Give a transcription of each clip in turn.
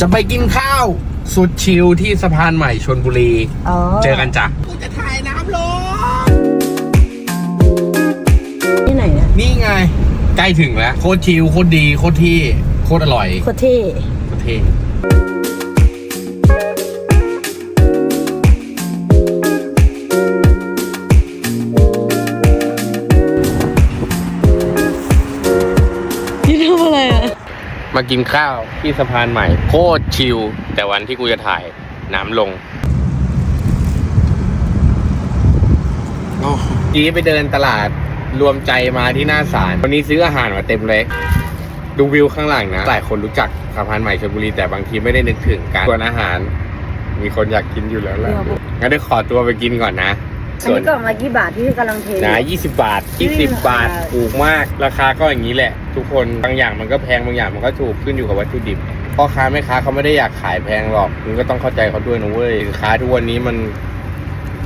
จะไปกินข้าว สุดชิลที่สะพานใหม่ชนบุรีอ๋อเจอกันจ้ะกูจะถ่ายน้ำลงที่ไหนอะนี่ไง ใกล้ถึงแล้ว โคตรชิลโคตรดี โคตรที่ โคตรอร่อย โคตรเที่โคตรเท่ที่ทำอะไรอะ มากินข้าวที่สะพานใหม่ โคตรชิลแต่วันที่กูจะถ่ายน้ำลงทีนี้ไปเดินตลาดรวมใจมาที่หน้าศาลวันนี้ซื้ออาหารมาเต็มเลย ดูวิวข้างหลังนะ หลายคนรู้จักสะพานใหม่ชลบุรีแต่บางทีไม่ได้นึกถึงการส่วนอาหาร มีคนอยากกินอยู่แล้วแหละงั้นเดี๋ยวขอตัวไปกินก่อนนะ อันนี้กล่องละกี่บาทที่กำลังเทนะ20 บาท20 บาทถูกมาก ราคาก็อย่างนี้แหละ ทุกคน บางอย่างมันก็แพง บางอย่างมันก็ถูก ขึ้นอยู่กับวัตถุดิบ พ่อค้าแม่ค้าเขาไม่ได้อยากขายแพงหรอกมึงก็ต้องเข้าใจเขาด้วยนะเว้ยสินค้าทุกวันนี้มัน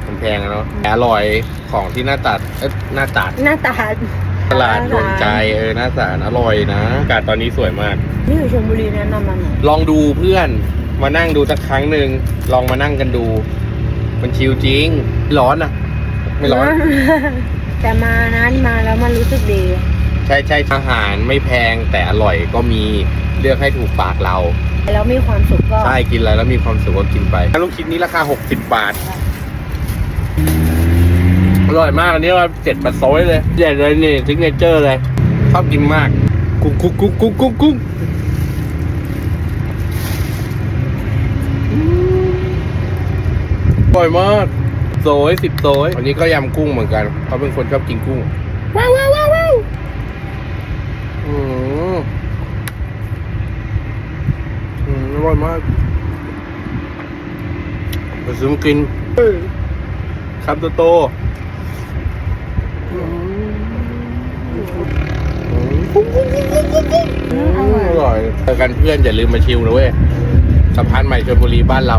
มันแพงอะเนาะแต่อร่อยของที่หน้าตัดเอ้ยหน้าตัดหน้าตาตลาดรวมใจ เออ หน้าสารอร่อยนะอากาศตอนนี้สวยมาก นี่อยู่ชลบุรีแนะนำมาหน่อยลองดูเพื่อนมานั่งดูสักครั้งหนึ่งลองมานั่งกันดู มันชิลจริง ร้อนอะ ไม่ร้อน แต่มานั้นมาแล้วมันรู้สึกดี ใช่ใช่อาหารไม่แพงแต่อร่อยก็มีเลือกให้ถูกปากเราแล้วมีความสุขก็ ใช่กินอะไรแล้วมีความสุขก็กินไปลูกชิ้นนี้ราคา 60 บาท อร่อยมากอันนี้ว่าเจ็ดบาทโซยเลยเด็ดเลยนี่ซิกเนเจอร์เลยชอบกินมาก กุ๊กกุ๊กกุ๊กกุ๊กกุ๊กกุ๊กอร่อยมาก โซยสิบโซยอันนี้ก็ยำกุ้งเหมือนกันเขาเป็นคนชอบกินกุ้ง ว้าวว้าวว้าวว้าวอืมอืมอร่อยมากไปซื้อมากินครับโตโตอืมอืมกุ้งกุ้งกุ้งกุ้งกุ้งกุ้งอืมอร่อยอร่อยเจอกันเพื่อนอย่าลืมมาชิลนะเว้ยสะพานใหม่ชลบุรีบ้านเรา